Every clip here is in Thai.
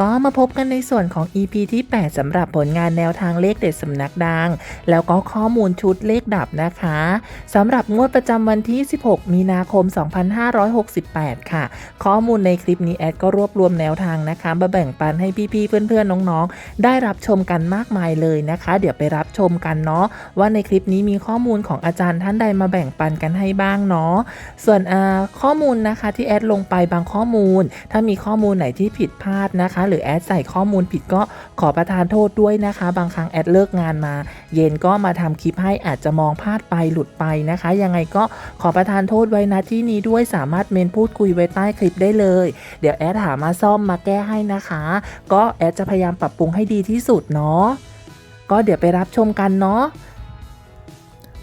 ก็มาพบกันในส่วนของ EP ที่ 8สำหรับผลงานแนวทางเลขเด็ดสำนักดัง แล้วก็ข้อมูลชุดเลขดับนะคะสำหรับงวดประจำวันที่ 16 มีนาคม 2568 ค่ะ ข้อมูลในคลิปนี้แอดก็รวบรวมแนวทางนะคะมาแบ่งปันให้พี่ๆเพื่อนๆน้องๆ ได้รับชมกันมากมายเลยนะคะ เดี๋ยวไปรับชมกันเนาะว่าในคลิปนี้มีข้อมูลของอาจารย์ท่านใดมาแบ่งปันกันให้บ้างเนาะส่วนข้อมูลนะคะที่แอดลงไปบางข้อมูล ถ้ามีข้อมูลไหนที่ผิดพลาดนะคะหรือแอดใส่ข้อมูลผิดก็ขอประทานโทษด้วยนะคะ บางครั้งแอดเลิกงานมา เย็นก็มาทำคลิปให้อาจจะมองพลาดไปหลุดไปนะคะ ยังไงก็ขอประทานโทษไว้นะที่นี้ด้วยสามารถเมนพูดคุยไว้ใต้คลิปได้เลย เดี๋ยวแอดหามาซ่อมมาแก้ให้นะคะ ก็แอดจะพยายามปรับปรุงให้ดีที่สุดเนาะก็เดี๋ยวไปรับชมกันเนาะ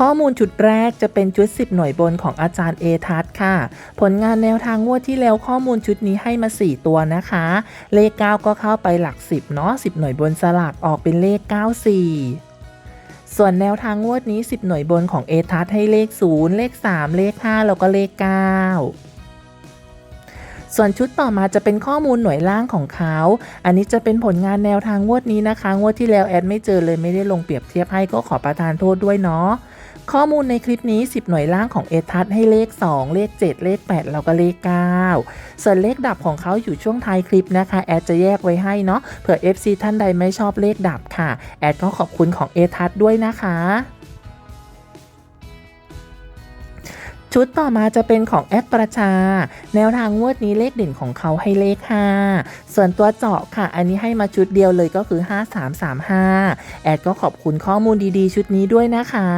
ข้อมูลชุดแรกจะเป็นชุด 10 หน่วยบนของอาจารย์เอทัศน์ค่ะ ผลงานแนวทางงวดที่แล้วข้อมูลชุดนี้ให้มา 4 ตัวนะคะ เลข 9 ก็เข้าไปหลัก 10 เนาะ 10 หน่วยบนสลากออกเป็นเลข 94ส่วนแนวทางงวดนี้ 10 หน่วยบนของเอทัศน์ให้เลข 0 เลข 3 เลข 5 แล้วก็เลข 9 ส่วนชุดต่อมาจะเป็นข้อมูลหน่วยล่างของเขา อันนี้จะเป็นผลงานแนวทางงวดนี้นะคะ งวดที่แล้วแอดไม่เจอเลยไม่ได้ลงเปรียบเทียบให้ก็ขอประทานโทษด้วยเนาะ ข้อมูลในคลิปนี้ 10 หน่วยล่างของเอทัศให้เลข 2 เลข 7 เลข 8 แล้วก็เลข 9 ส่วนเลขดับของเขาอยู่ช่วงท้ายคลิปนะคะ แอดจะแยกไว้ให้เนาะเผื่อ FC ท่านใดไม่ชอบเลขดับค่ะ แอดก็ขอบคุณของเอทัศด้วยนะคะชุดต่อมาจะเป็นของแอปประชา แนวทางงวดนี้เลขเด่นของเขาให้เลข 5 ส่วนตัวเจาะค่ะ อันนี้ให้มาชุดเดียวเลยก็คือ 5335 แอดก็ขอบคุณข้อมูลดีๆ ชุดนี้ด้วยนะคะ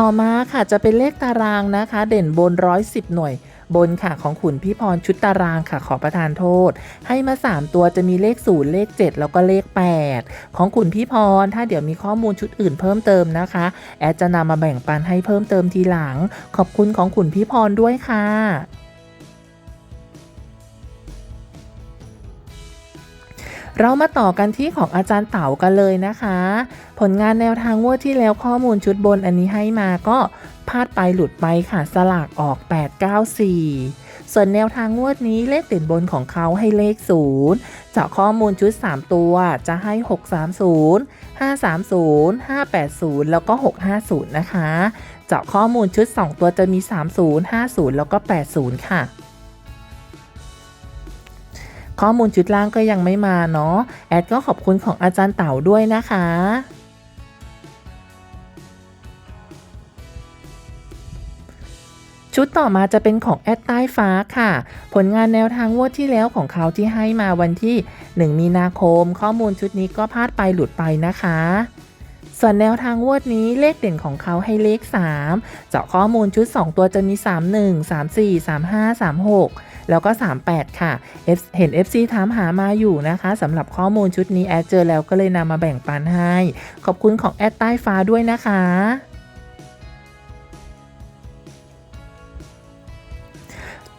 ต่อมาค่ะจะเป็นเลขตารางนะคะ เด่นบน 110 หน่วย บนค่ะของขุนพี่พรชุดตารางค่ะขอประทานโทษ ให้มา 3 ตัวจะมีเลข 0 เลข 7 แล้วก็เลข 8 ของขุนพี่พร ถ้าเดี๋ยวมีข้อมูลชุดอื่นเพิ่มเติมนะคะ แอดจะนำมาแบ่งปันให้เพิ่มเติมทีหลัง ขอบคุณของขุนพี่พรด้วยค่ะ เรามาต่อกันที่ของอาจารย์เต๋ากันเลยนะคะ ผลงานแนวทางงวดที่แล้วข้อมูลชุดบนอันนี้ให้มาก็พลาดไปหลุดไปค่ะสลากออก 894 ส่วนแนวทางงวดนี้เลขเด่นบนของเขาให้เลข 0 เจาะข้อมูลชุด 3 ตัวจะให้ 630 530 580 แล้วก็ 650 นะคะ เจาะข้อมูลชุด 2 ตัวจะมี 30 50 แล้วก็ 80 ค่ะ ข้อมูลชุดล่างก็ยังไม่มาเนาะแอดก็ขอบคุณของอาจารย์เต๋าด้วยนะคะชุดต่อมาจะเป็นของแอดใต้ฟ้าค่ะ ผลงานแนวทางงวดที่แล้วของเขาที่ให้มาวันที่ 1 มีนาคม ข้อมูลชุดนี้ก็พลาดไปหลุดไปนะคะ ส่วนแนวทางงวดนี้เลขเด่นของเขาให้เลข 3 เจาะข้อมูลชุด 2 ตัวจะมี 31 34 35 36 แล้วก็ 38 ค่ะ F เห็น FC ถามหามาอยู่นะคะสำหรับข้อมูลชุดนี้แอดเจอแล้วก็เลยนำมาแบ่งปันให้ ขอบคุณของแอดใต้ฟ้าด้วยนะคะ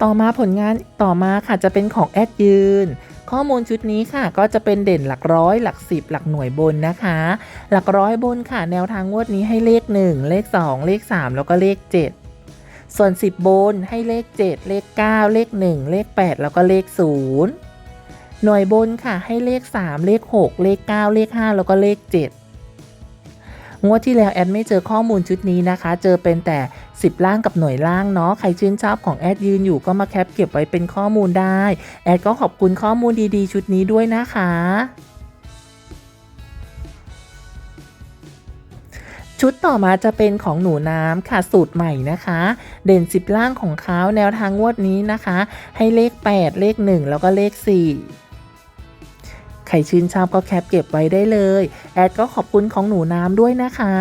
ต่อมาผลงานต่อมาค่ะจะเป็นของแอดยืน ข้อมูลชุดนี้ค่ะ ก็จะเป็นเด่นหลักร้อยหลักสิบหลักหน่วยบนนะคะ หลักร้อยบนค่ะ แนวทางงวดนี้ให้เลข 1 เลข 2 เลข 3 แล้วก็เลข 7 ส่วน 10 บนให้เลข 7 เลข 9 เลข 1 เลข 8 แล้วก็เลข 0 หน่วยบนค่ะให้เลข 3 เลข 6 เลข 9 เลข 5 แล้วก็เลข 7 งวดที่แล้วแอดไม่เจอข้อมูลชุดนี้นะคะ เจอเป็นแต่ 10 ล่างกับหน่วยล่างเนาะ ใครชื่นชอบของแอดยืนอยู่ก็มาแคปเก็บไว้เป็นข้อมูลได้ แอดก็ขอบคุณข้อมูลดีๆ ชุดนี้ด้วยนะคะ ชุดต่อมาจะเป็นของหนูน้ำค่ะสูตรใหม่นะคะ เด่น10ล่างของเขาแนวทางงวดนี้นะคะ ให้เลข 8 เลข 1 แล้วก็เลข 4ใครชื่นชอบก็แคปเก็บไว้ได้เลย แอดก็ขอบคุณของหนูน้ำด้วยนะคะ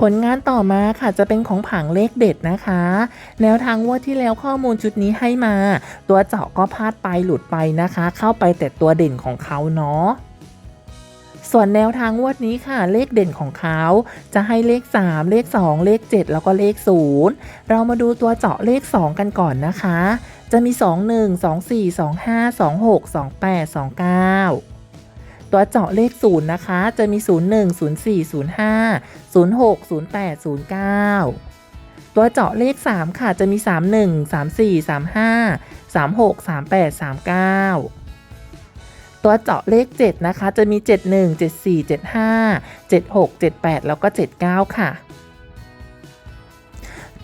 ผลงานต่อมาค่ะจะเป็นของผังเลขเด็ดนะคะ แนวทางงวดที่แล้วข้อมูลชุดนี้ให้มา ตัวเจาะก็พลาดไปหลุดไปนะคะ เข้าไปแต่ตัวเด่นของเขาเนาะ ส่วนแนวทางงวดนี้ค่ะ เลขเด่นของเขาจะให้เลข 3 เลข 2 เลข 7 แล้วก็เลข 0 เรามาดูตัวเจาะเลข 2 กันก่อนนะคะ จะมี 21 24 25 26 28 29ตัวเจาะเลข 0 นะคะ จะมี 01 04 05 06 08 09 ตัวเจาะเลข 3 ค่ะ จะมี 31 34 35 36 38 39 ตัวเจาะเลข 7 นะคะ จะมี 71 74 75 76 78 แล้วก็ 79 ค่ะ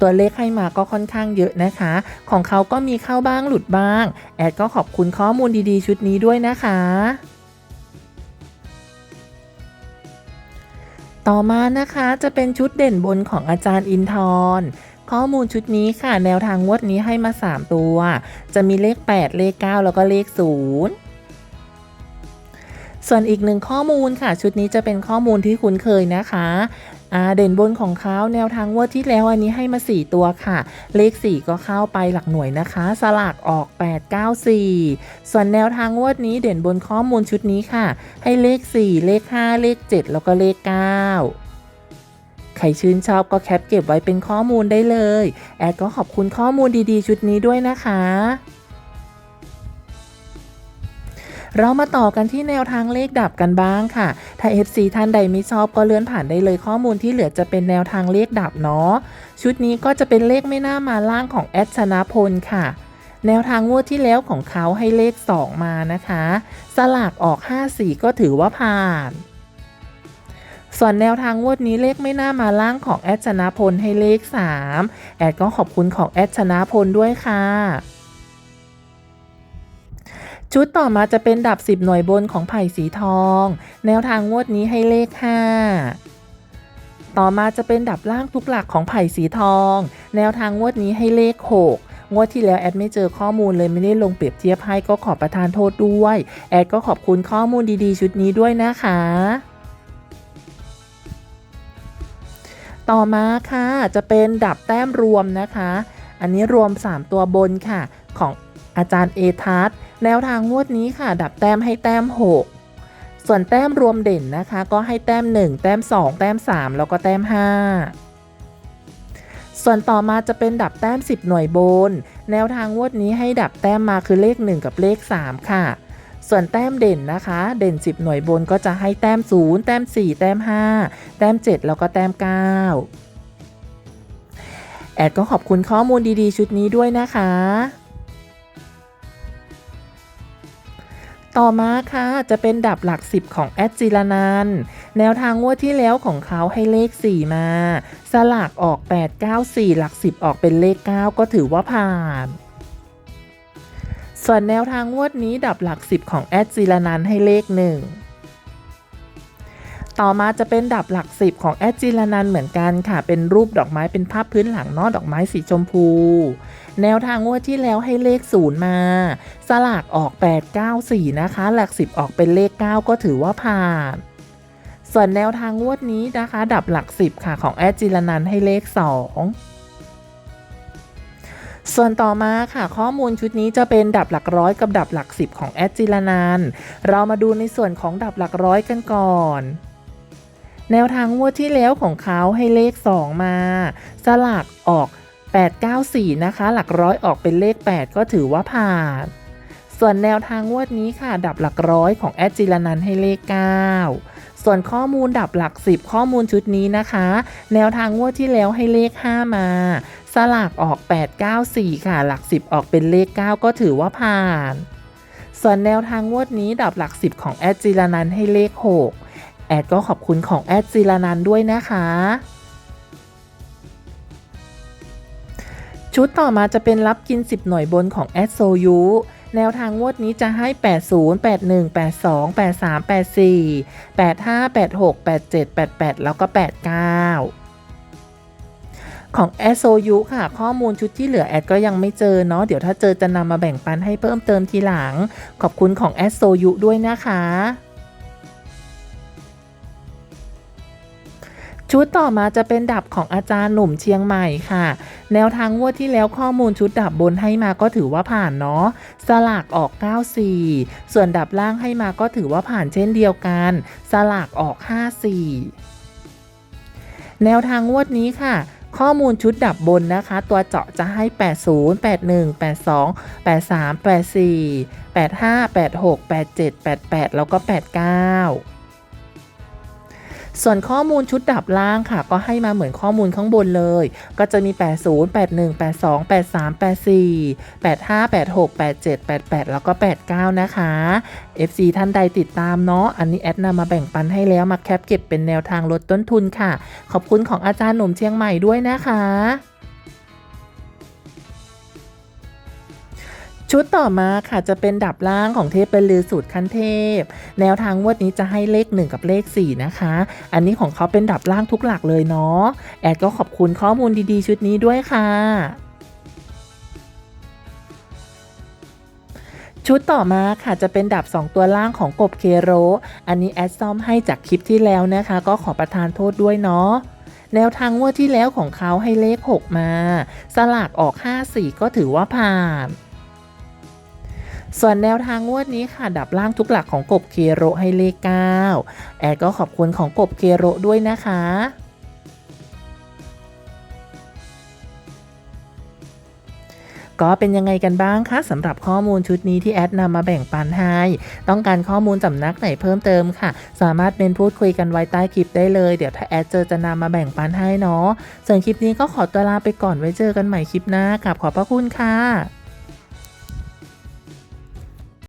ตัวเลขให้มาก็ค่อนข้างเยอะนะคะ ของเขาก็มีเข้าบ้างหลุดบ้าง แอดก็ขอบคุณข้อมูลดีๆ ชุดนี้ด้วยนะคะต่อมานะคะจะเป็นชุดเด่นบนของอาจารย์อินทร์ข้อมูลชุดนี้ค่ะ แนวทางงวดนี้ให้มา 3 ตัว จะมีเลข 8 เลข 9 แล้วก็เลข 0 ส่วนอีกหนึ่งข้อมูลค่ะ ชุดนี้จะเป็นข้อมูลที่คุ้นเคยนะคะอาเด่นบนของเขาแนวทางงวดที่แล้วอันนี้ให้มา 4 ตัวค่ะ เลข 4 ก็เข้าไปหลักหน่วยนะคะ สลากออก 8 9 4 ส่วนแนวทางงวดนี้เด่นบนข้อมูลชุดนี้ค่ะ ให้เลข 4 เลข 5 เลข 7 แล้วก็เลข 9ใครชื่นชอบก็แคปเก็บไว้เป็นข้อมูลได้เลย แอดก็ขอบคุณข้อมูลดีๆ ชุดนี้ด้วยนะคะ เรามาต่อกันที่แนวทางเลขดับกันบ้างค่ะ ถ้า FC ท่านใดไม่ชอบก็เลื่อนผ่านได้เลยข้อมูลที่เหลือจะเป็นแนวทางเลขดับเนาะ ชุดนี้ก็จะเป็นเลขไม่น่ามาล่างของแอดชนะพลค่ะ แนวทางงวดที่แล้วของเขาให้เลข 2 มานะคะ สลากออก 54 ก็ถือว่าผ่านส่วนแนวทางงวดนี้เลขไม่น่ามาล่างของแอดชนะพลให้เลข 3 แอดก็ขอบคุณของแอดชนะพลด้วยค่ะ ชุดต่อมาจะเป็นดับ 10 หน่วยบนของไผ่สีทอง แนวทางงวดนี้ให้เลข 5 ต่อมาจะเป็นดับล่างทุกหลักของไผ่สีทอง แนวทางงวดนี้ให้เลข 6งวดที่แล้วแอดไม่เจอข้อมูลเลยไม่ได้ลงเปรียบเทียบให้ก็ขอประทานโทษด้วย แอดก็ขอบคุณข้อมูลดีๆ ชุดนี้ด้วยนะคะ ต่อมาค่ะจะเป็นดับแต้มรวมนะคะ อันนี้รวม 3 ตัวบนค่ะ ของอาจารย์เอทัศ แนวทางงวดนี้ค่ะ ดับแต้มให้แต้ม 6 ส่วนแต้มรวมเด่นนะคะ ก็ให้แต้ม 1 แต้ม 2 แต้ม 3 แล้วก็แต้ม 5 ส่วนต่อมาจะเป็นดับแต้ม 10 หน่วยบน แนวทางงวดนี้ให้ดับแต้มมาคือเลข 1 กับเลข 3 ค่ะ ส่วนแต้มเด่นนะคะ เด่น 10 หน่วยบนก็จะให้แต้ม 0 แต้ม 4 แต้ม 5 แต้ม 7 แล้วก็แต้ม 9 แอดก็ขอบคุณข้อมูลดีๆ ชุดนี้ด้วยนะคะ ต่อมาค่ะจะเป็นดับหลัก 10 ของแอดจิรนันแนวทางงวดที่แล้วของเขาให้เลข 4 มา สลากออก 8 9 4 หลัก 10 ออกเป็นเลข 9 ก็ถือว่าผ่าน ส่วนแนวทางงวดนี้ดับหลัก 10 ของแอดจิรนันให้เลข 1 ต่อมาจะเป็นดับหลัก10ของแอจิรนันเหมือนกันค่ะ เป็นรูปดอกไม้เป็นภาพพื้นหลังนอดอกไม้สีชมพู แนวทางงวดที่แล้วให้เลข0มา สลากออก 8 9 4 นะคะ หลัก10ออกเป็นเลข 9 ก็ถือว่าผ่านส่วนแนวทางงวดนี้นะคะ ดับหลัก 10 ค่ะของแอจิรนันให้เลข 2 ส่วนต่อมาค่ะข้อมูลชุดนี้จะเป็นดับหลักร้อยกับดับหลัก 10 ของแอจิรนันเรามาดูในส่วนของดับหลักร้อยกันก่อน แนวทางงวดที่แล้วของเขาให้เลข 2 มา สลากออก 894 นะคะ หลักร้อยออกเป็นเลข 8 ก็ถือว่าผ่านส่วนแนวทางงวดนี้ค่ะ ดับหลักร้อยของแอดจิรนันให้เลข 9 ส่วนข้อมูลดับหลัก 10 ข้อมูลชุดนี้นะคะ แนวทางงวดที่แล้วให้เลข 5 มา สลากออก 894 ค่ะ หลัก 10 ออกเป็นเลข 9 ก็ถือว่าผ่าน ส่วนแนวทางงวดนี้ดับหลัก 10 ของแอดจิรนันให้เลข 6 แอดก็ขอบคุณของแอดจิรนันด้วยนะคะ ชุดต่อมาจะเป็นรับกิน 10 หน่วยบนของแอดโซยูแนวทางงวดนี้จะให้ 80 81 82 83 84 85 86 87 88 แล้วก็ 89ของแอดโซยูค่ะ ข้อมูลชุดที่เหลือแอดก็ยังไม่เจอเนาะเดี๋ยวถ้าเจอจะนำมาแบ่งปันให้เพิ่มเติมทีหลัง ขอบคุณของแอดโซยูด้วยนะคะ ชุดต่อมาจะเป็นดับของอาจารย์หนุ่มเชียงใหม่ค่ะ แนวทางงวดที่แล้วข้อมูลชุดดับบนให้มาก็ถือว่าผ่านเนาะ สลากออก 94 ส่วนดับล่างให้มาก็ถือว่าผ่านเช่นเดียวกัน สลากออก 54 แนวทางงวดนี้ค่ะข้อมูลชุดดับบนนะคะ ตัวเจาะจะให้ 80 81 82 83 84 85 86 87 88 แล้วก็ 89 ส่วนข้อมูลชุดดับล่างค่ะ ก็ให้มาเหมือนข้อมูลข้างบนเลย ก็จะมี 80 81 82 83 84 85 86 87 88 แล้วก็ 89 นะคะ FC ท่านใดติดตามเนาะ อันนี้แอดนำมาแบ่งปันให้แล้วมาแคปเก็บเป็นแนวทางลดต้นทุนค่ะ ขอบคุณของอาจารย์หนุ่มเชียงใหม่ด้วยนะคะ ชุดต่อมาค่ะจะเป็นดับล่างของเทพเป็นลือสูตรขั้นเทพ แนวทางงวดนี้จะให้เลข 1 กับเลข 4 นะคะ อันนี้ของเขาเป็นดับล่างทุกหลักเลยเนาะแอดก็ขอบคุณข้อมูลดีๆ ชุดนี้ด้วยค่ะชุดต่อมาค่ะจะเป็นดับ 2 ตัวล่างของกบเคโร อันนี้แอดซ่อมให้จากคลิปที่แล้วนะคะ ก็ขอประทานโทษด้วยเนาะแนวทางงวดที่แล้วของเขาให้เลข 6 มา สลากออก 54 ก็ถือว่าผ่าน ส่วนแนวทางงวดนี้ค่ะ ดับล่างทุกหลักของกบเคโรให้เลข 9 แอดก็ขอบคุณของกบเคโรด้วยนะคะก็เป็นยังไงกันบ้างคะสำหรับข้อมูลชุดนี้ที่แอดนำมาแบ่งปันให้ ต้องการข้อมูลสำนักไหนเพิ่มเติมค่ะ สามารถเป็นพูดคุยกันไว้ใต้คลิปได้เลย เดี๋ยวถ้าแอดเจอจะนำมาแบ่งปันให้เนาะส่วนคลิปนี้ก็ขอตัวลาไปก่อนไว้เจอกันใหม่คลิปหน้ากับขอบพระคุณค่ะ